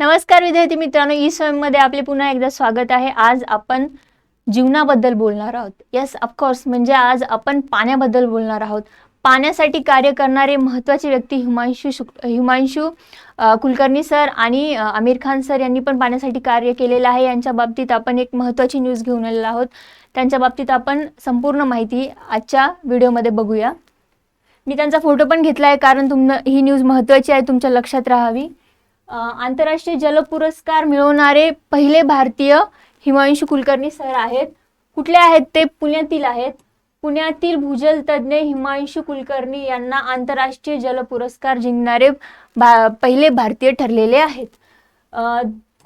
नमस्कार विद्यार्थी मित्रांनो ई स्वयंमध्ये आपले पुन्हा एकदा स्वागत आहे. आज आपण जीवनाबद्दल बोलणार आहोत. येस ऑफकोर्स म्हणजे आज आपण पाण्याबद्दल बोलणार आहोत. पाण्यासाठी कार्य करणारे महत्त्वाचे व्यक्ती हिमांशू शुक हिमांशू कुलकर्णी सर आणि आमिर खान सर यांनी पण पाण्यासाठी कार्य केलेलं आहे. यांच्या बाबतीत आपण एक महत्त्वाची न्यूज घेऊन आलेलो आहोत. त्यांच्या बाबतीत आपण संपूर्ण माहिती आजच्या व्हिडिओमध्ये बघूया. मी त्यांचा फोटो पण घेतला आहे कारण तुम ही न्यूज महत्त्वाची आहे तुमच्या लक्षात राहावी. आंतरराष्ट्रीय जल पुरस्कार मिळवणारे पहिले भारतीय हिमांशू कुलकर्णी सर आहेत. कुठले आहेत ते? पुण्यातील आहेत. पुण्यातील भूजल तज्ज्ञ हिमांशू कुलकर्णी यांना आंतरराष्ट्रीय जल पुरस्कार जिंकणारे भा पहिले भारतीय ठरलेले आहेत.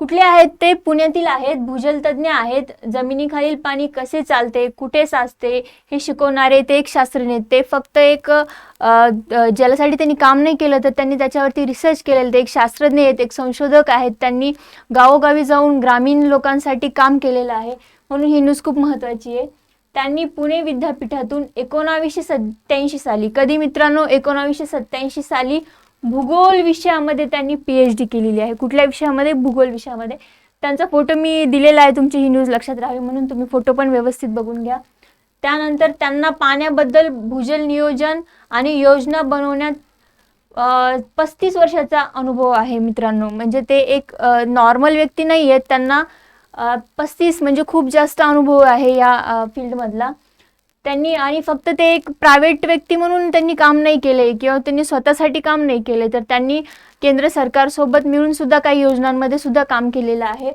कुठले आहेत ते? पुण्यातील आहेत भूजल तज्ज्ञ आहेत. जमिनीखालील पाणी कसे चालते? कुठे साचते? हे शिकवणारे ते एक शास्त्रज्ञ आहेत. ते फक्त एक अ, ज्यासाठी त्यांनी काम नाही केलं तर त्यांनी त्याच्यावरती रिसर्च केलेलं ते एक शास्त्रज्ञ आहेत एक संशोधक आहेत. त्यांनी गावोगावी जाऊन ग्रामीण लोकांसाठी काम केलेलं आहे. म्हणून ही न्यूज खूप महत्त्वाची आहे. त्यांनी पुणे विद्यापीठातून एकोणावीसशे सत्याऐंशी साली कधी मित्रांनो? एकोणावीसशे सत्त्याऐंशी साली भूगोल विषयामध्ये त्यांनी पी एच डी केलेली आहे. कुठल्या विषयामध्ये? भूगोल विषयामध्ये. त्यांचा फोटो मी दिलेला आहे तुमची ही न्यूज लक्षात राहावी म्हणून. तुम्ही फोटो पण व्यवस्थित बघून घ्या. त्यानंतर त्यांना पाण्याबद्दल भूजल नियोजन आणि योजना बनवण्यात पस्तीस वर्षाचा अनुभव आहे मित्रांनो. म्हणजे ते एक नॉर्मल व्यक्ती नाही आहेत त्यांना पस्तीस म्हणजे खूप जास्त अनुभव आहे या फील्डमधला त्यांनी आणि फक्त ते एक प्रायव्हेट व्यक्ती म्हणून त्यांनी काम नाही केले किंवा त्यांनी स्वतःसाठी काम नाही केले तर त्यांनी केंद्र सरकारसोबत मिळून सुद्धा काही योजनांमध्ये सुद्धा काम केलेलं आहे.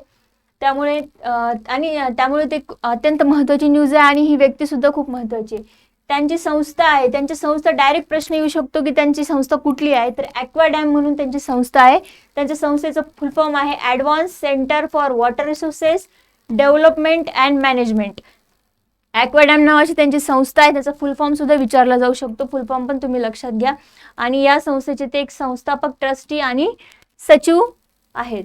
त्यामुळे आणि त्यामुळे ते अत्यंत महत्त्वाची न्यूज आहे आणि ही व्यक्ती सुद्धा खूप महत्त्वाची आहे. त्यांची संस्था आहे त्यांची संस्था डायरेक्ट प्रश्न येऊ शकतो की त्यांची संस्था कुठली आहे तर ॲक्वा डॅम म्हणून त्यांची संस्था आहे. त्यांच्या संस्थेचं फुल फॉर्म आहे advance centre for water resources development and management Acwadam नावाची त्यांची संस्था आहे. त्याचा फुल फॉर्म सुद्धा विचारला जाऊ शकतो. फुल फॉर्म पण तुम्ही लक्षात घ्या. आणि या संस्थेचे ते एक संस्थापक ट्रस्टी आणि सचिव आहेत.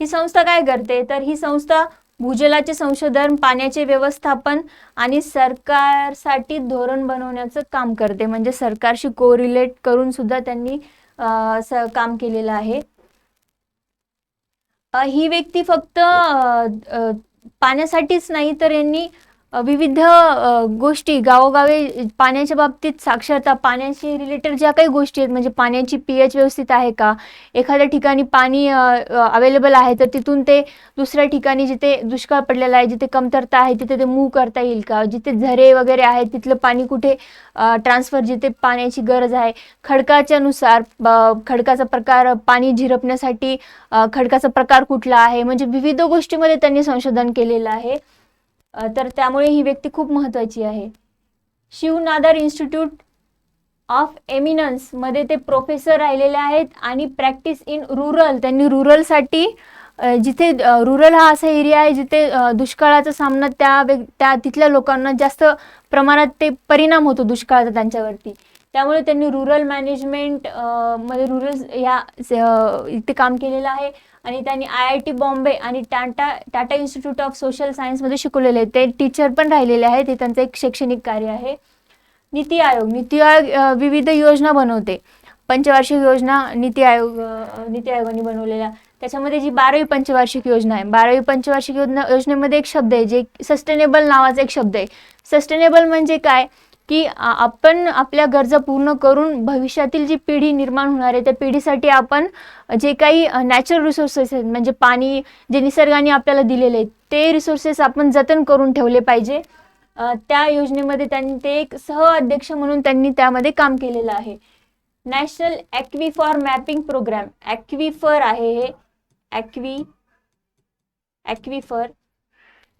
ही संस्था काय करते? तर ही संस्था भूजलाचे संशोधन पाण्याचे व्यवस्थापन आणि सरकारसाठी धोरण बनवण्याचं काम करते. म्हणजे सरकारशी कोरिलेट करून सुद्धा त्यांनी काम केलेलं आहे. ही व्यक्ती फक्त पाण्यासाठीच नाही तर यांनी विविध गोष्टी गावोगावी पाण्याच्या बाबतीत साक्षरता पाण्याशी रिलेटेड ज्या काही गोष्टी आहेत म्हणजे पाण्याची पी एच व्यवस्थित आहे का? एखाद्या ठिकाणी पाणी अवेलेबल आहे तर तिथून ते दुसऱ्या ठिकाणी जिथे दुष्काळ पडलेला आहे जिथे कमतरता आहे तिथे ते मूव करता येईल का? जिथे झरे वगैरे आहेत तिथलं पाणी कुठे ट्रान्सफर जिथे पाण्याची गरज आहे? खडकाच्या नुसार खडकाचा प्रकार पाणी झिरपण्यासाठी खडकाचा प्रकार कुठला आहे? म्हणजे विविध गोष्टीमध्ये त्यांनी संशोधन केलेलं आहे. तर त्यामुळे ही व्यक्ती खूप महत्त्वाची आहे. शिवनादर इन्स्टिट्यूट ऑफ एमिनन्समध्ये ते प्रोफेसर राहिलेले आहेत आणि प्रॅक्टिस इन रुरल. त्यांनी रुरलसाठी जिथे रुरल हा असा एरिया आहे जिथे दुष्काळाचा सामना त्या व्यक् त्या तिथल्या लोकांना जास्त प्रमाणात ते परिणाम होतो दुष्काळाचा त्यांच्यावरती. त्यामुळे त्यांनी रुरल मॅनेजमेंटमध्ये रुरल या इथे काम केलेलं आहे. आणि त्यांनी आय आय टी बॉम्बे आणि Tata Tata institute of social सायन्समध्ये शिकवलेले आहेत. ते टीचर पण राहिलेले आहेत. ते त्यांचं एक शैक्षणिक कार्य आहे. नीती आयोग. नीती आयोग विविध योजना बनवते. पंचवार्षिक योजना नीती आयोग नीती आयोगाने बनवलेल्या. त्याच्यामध्ये जी बारावी पंचवार्षिक योजना आहे. बारावी पंचवार्षिक योजना योजनेमध्ये एक शब्द आहे जे सस्टेनेबल नावाचा एक शब्द आहे. सस्टेनेबल म्हणजे काय? की आपण आपल्या गरजा पूर्ण करून भविष्यातील जी पिढी निर्माण होणार आहे त्या पिढीसाठी आपण जे काही नॅचरल रिसोर्सेस आहेत म्हणजे पाणी जे निसर्गाने आपल्याला दिलेले आहेत ते रिसोर्सेस आपण जतन करून ठेवले पाहिजे. त्या योजनेमध्ये त्यांनी ते एक सहअध्यक्ष म्हणून त्यांनी त्यामध्ये काम केलेलं आहे. National aquifer mapping programme aquifer आहे हे. Aqui aquifer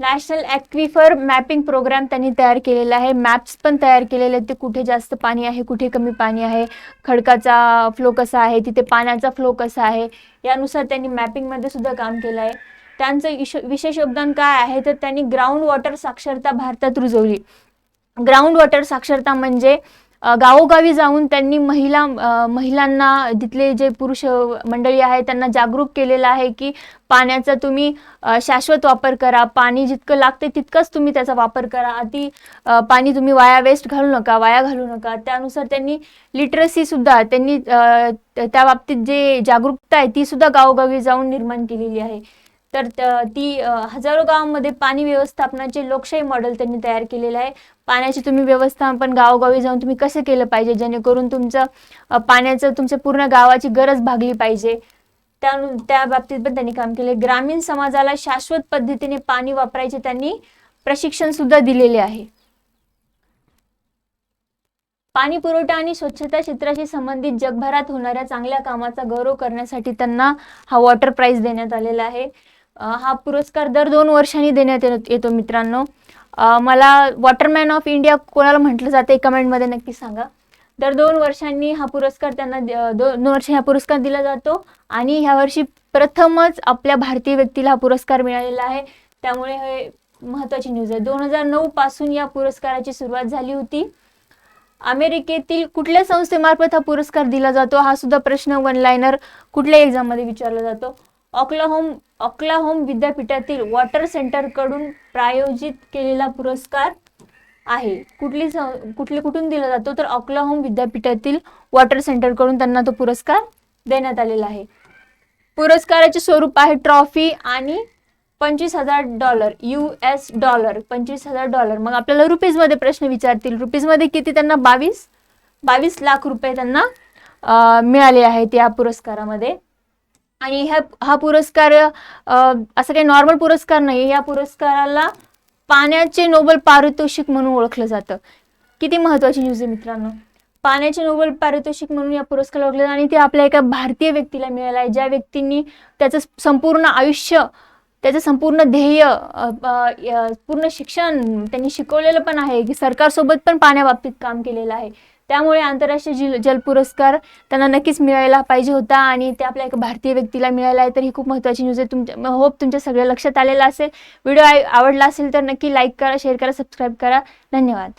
national aquifer mapping programme त्यांनी तयार केलेला आहे. मॅप्स पण तयार केलेले आहेत. ते कुठे जास्त पाणी आहे कुठे कमी पाणी आहे खडकाचा फ्लो कसा आहे तिथे पाण्याचा फ्लो कसा आहे यानुसार त्यांनी मॅपिंगमध्ये सुद्धा काम केलं आहे. त्यांचं इश विशेष योगदान काय आहे? तर त्यांनी ग्राउंड वॉटर साक्षरता भारतात रुजवली. ग्राउंड वॉटर साक्षरता म्हणजे गावोगावी जाऊन त्यांनी महिला महिलांना तिथले जे पुरुष मंडळी आहे त्यांना जागरूक केलेलं आहे की पाण्याचा तुम्ही शाश्वत वापर करा पाणी जितकं लागते तितकंच तुम्ही त्याचा वापर करा. अति पाणी तुम्ही वाया वेस्ट घालू नका वाया घालू नका. त्यानुसार त्यांनी लिटरसी सुद्धा त्यांनी त्या बाबतीत जे जागरूकता आहे ती सुद्धा गावोगावी जाऊन निर्माण केलेली आहे. तर ती हजारो गावांमध्ये पाणी व्यवस्थापनाचे लोकशाही मॉडेल त्यांनी तयार केलेलं आहे. पाण्याची तुम्ही व्यवस्थापन गावोगावी जाऊन तुम्ही कसं केलं पाहिजे? जेणेकरून तुमचं पाण्याचं तुमच्या पूर्ण गावाची गरज भागली पाहिजे. त्या त्या बाबतीत पण त्यांनी काम केले ग्रामीण समाजाला शाश्वत पद्धतीने पाणी वापरायचे त्यांनी प्रशिक्षण सुद्धा दिलेले आहे. पाणी पुरवठा आणि स्वच्छता क्षेत्राशी संबंधित जगभरात होणाऱ्या चांगल्या कामाचा गौरव करण्यासाठी त्यांना हा वॉटर प्राइज देण्यात आलेला आहे. हा पुरस्कार दर दोन वर्षांनी देण्यात येत- येतो मित्रांनो. मला वॉटरमॅन ऑफ इंडिया कोणाला म्हटलं जाते कमेंटमध्ये नक्की सांगा. तर दोन वर्षांनी हा पुरस्कार त्यांना दो- दोन वर्ष हा पुरस्कार दिला जातो आणि ह्या वर्षी प्रथमच आपल्या भारतीय व्यक्तीला हा पुरस्कार मिळालेला आहे. त्यामुळे हे महत्त्वाची न्यूज आहे. दोन हजार नऊ पासून या पुरस्काराची सुरुवात झाली होती. अमेरिकेतील कुठल्या संस्थेमार्फत हा पुरस्कार दिला जातो? हा सुद्धा प्रश्न वन लायनर कुठल्या एक्झाममध्ये विचारला जातो? ऑक्लाहोम ऑक्लाहोम विद्यापीठातील वॉटर सेंटरकडून प्रायोजित केलेला पुरस्कार आहे. कुठली कुठली कुठून दिला जातो? तर ऑक्लाहोम विद्यापीठातील वॉटर सेंटरकडून त्यांना तो पुरस्कार देण्यात आलेला आहे. पुरस्काराचे स्वरूप आहे ट्रॉफी आणि पंचवीस हजार डॉलर यू एस डॉलर पंचवीस हजार डॉलर. मग आपल्याला रुपीजमध्ये प्रश्न विचारतील. रुपीजमध्ये किती त्यांना? बावीस बावीस लाख रुपये त्यांना मिळाले आहेत या पुरस्कारामध्ये. आणि ह्या हा पुरस्कार असा असं काही नॉर्मल पुरस्कार नाही. या पुरस्काराला पाण्याचे नोबल पारितोषिक म्हणून ओळखलं जातं. किती महत्वाची न्यूज आहे मित्रांनो. पाण्याचे नोबल पारितोषिक म्हणून या पुरस्कार ओळखलं आणि ते आपल्या एका भारतीय व्यक्तीला मिळालं आहे. ज्या व्यक्तींनी त्याचं संपूर्ण आयुष्य त्याचं संपूर्ण ध्येय पूर्ण शिक्षण त्यांनी शिकवलेलं पण आहे. की सरकारसोबत पण पाण्याबाबतीत काम केलेलं आहे. त्यामुळे आंतरराष्ट्रीय जल जल पुरस्कार त्यांना नक्कीच मिळायला पाहिजे होता आणि ते आपल्या एका भारतीय व्यक्तीला मिळाला आहे तर ही खूप महत्त्वाची न्यूज आहे. तुमच्या होप तुमच्या सगळ्या लक्षात आलेलं असेल. व्हिडिओ आवडला असेल तर नक्की लाईक करा शेअर करा सबस्क्राईब करा. धन्यवाद.